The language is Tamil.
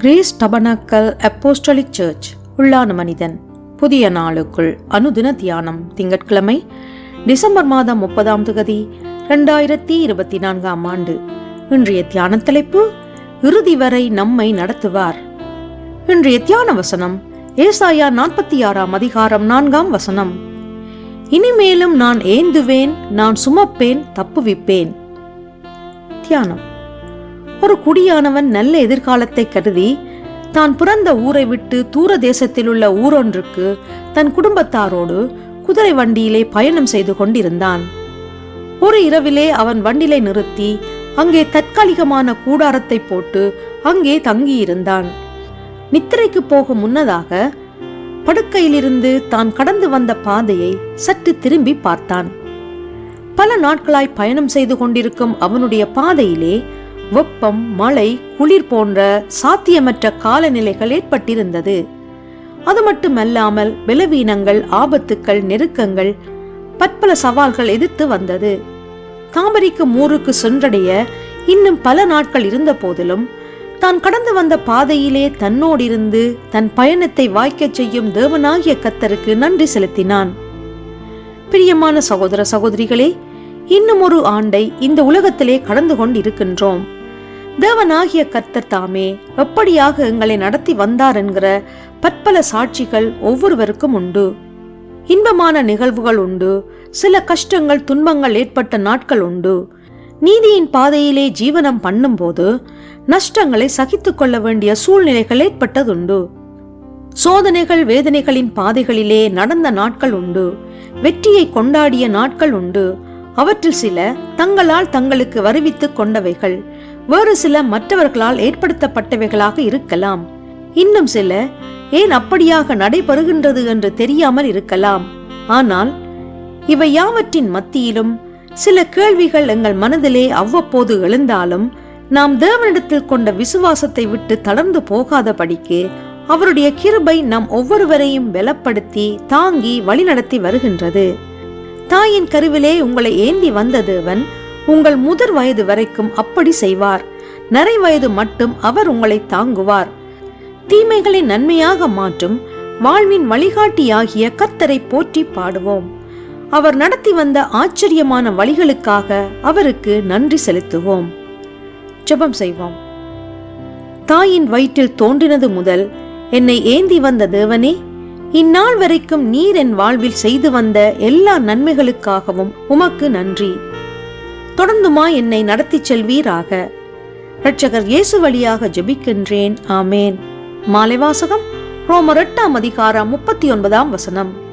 கிரேஸ் டபனக்கல் அப்போஸ்டலிக் சர்ச் உள்ளான மனிதன். புதிய நாளுக்குள் அனுதின தியானம் திங்கட்கிழமை டிசம்பர் மாதம் முப்பதாம் தொகுதி ரெண்டாயிரத்தி இருபத்தி நான்காம் ஆண்டு. இன்றைய தியான தலைப்பு இறுதி வரை நம்மை நடத்துவார். இன்றைய தியான வசனம் ஏசாயா நாற்பத்தி ஆறாம் அதிகாரம் நான்காம் வசனம். இனிமேலும் நான் ஏந்துவேன் நான் சுமப்பேன் தப்புவிப்பேன். தியானம். ஒரு குடியானவன் நல்ல எதிர்காலத்தை கருதி தான் பிறந்த ஊரை விட்டு தூர தேசத்தில் உள்ள ஊரொன்றுக்கு தன் குடும்பத்தாரோடு குதிரை வண்டியிலே பயணம் செய்து கொண்டிருந்தான். ஒரு இரவிலே அவன் வண்டிலை நிறுத்தி அங்கே தற்காலிகமான கூடாரத்தை போட்டு அங்கே தங்கியிருந்தான். நித்திரைக்கு போகும் முன்னதாக படுக்கையிலிருந்து தான் கடந்து வந்த பாதையை சற்று திரும்பி பார்த்தான். பல நாட்களாய் பயணம் செய்து கொண்டிருக்கும் அவனுடைய பாதையிலே வெப்பம் மழை குளிர் போன்ற சாத்தியமற்ற காலநிலைகள் ஏற்பட்டிருந்தது. அது மட்டுமல்லாமல் பலவீனங்கள் ஆபத்துக்கள் நெருக்கங்கள் பற்பல சவால்கள் எதிர்த்து வந்தது. தாமரைக்கு ஊருக்கு சென்றடைய இன்னும் பல நாட்கள் இருந்த போதிலும் தான் கடந்து வந்த பாதையிலே தன்னோடிருந்து தன் பயணத்தை வாய்க்கச் செய்யும் தேவனாகிய கத்தருக்கு நன்றி செலுத்தினான். பிரியமான சகோதர சகோதரிகளே இன்னும் ஒரு ஆண்டை இந்த உலகத்திலே கடந்து கொண்டிருக்கின்றோம். தேவனாகிய கர்த்தர் தாமே எப்படியாக எங்களை நடத்தி வந்தார் என்கிற பற்பல சாட்சிகள் ஒவ்வொருவருக்கும் உண்டு. இன்பமான நிகழ்வுகள் உண்டு. சில கஷ்டங்கள் துன்பங்கள் ஏற்பட்ட நாட்கள் உண்டு. நீதியின் பாதையிலே ஜீவனம் பண்ணும்போது நஷ்டங்களை சகித்துக் கொள்ள வேண்டிய சூழ்நிலைகள் ஏற்பட்டதுண்டு. சோதனைகள் வேதனைகளின் பாதைகளிலே நடந்த நாட்கள் உண்டு. வெற்றியை கொண்டாடிய நாட்கள் உண்டு. அவற்றில் சில தங்களால் தங்களுக்கு வருவித்துக் கொண்டவைகள். வேறு சில மற்றவர்களால் ஏற்படுத்தப்பட்டவைகளாக இருக்கலாம். இன்னும் சில ஏன் அப்படியாக நடைபெறுகின்றது என்று தெரியாமல் இருக்கலாம். ஆனால் இவை யாவற்றின் மத்தியிலும் சில கேள்விகள் எங்கள் மனதிலே அவ்வப்போது எழுந்தாலும் நாம் தேவனிடத்தில் கொண்ட விசுவாசத்தை விட்டு தளர்ந்து போகாதபடிக்கு அவருடைய கிருபை நம் ஒவ்வொருவரையும் பலப்படுத்தி தாங்கி வழிநடத்தி வருகின்றது. தாயின் கருவிலே உங்களை ஏந்தி வந்த தேவன் உங்கள் முதற் வயது வரைக்கும் அப்படி செய்வார். நிறை வயது மட்டும் அவர் உங்களை தாங்குவார். தீமைகளை நன்மையாக மாற்றும் வாழ்வின் வழிகாட்டியாகிய கர்த்தரை போற்றி பாடுவோம். அவர் நடத்தி வந்த ஆச்சரியமான வழிகளுக்காக அவருக்கு நன்றி செலுத்துவோம். ஜெபம் செய்வோம். தாயின் வயிற்றில் தோன்றினது முதல் என்னை ஏந்தி வந்த தேவனே இந்நாள் வரைக்கும் நீர் என் வாழ்வில் செய்து வந்த எல்லா நன்மைகளுக்காகவும் உமக்கு நன்றி. தொடர்ந்துமா என்னை நடத்திச் செல்வீராக? இரட்சகர் இயேசு வழியாக ஜெபிக்கின்றேன். ஆமேன். மாலை வாசகம் ரோமர் எட்டாம் அதிகாரம் முப்பத்தி ஒன்பதாம் வசனம்.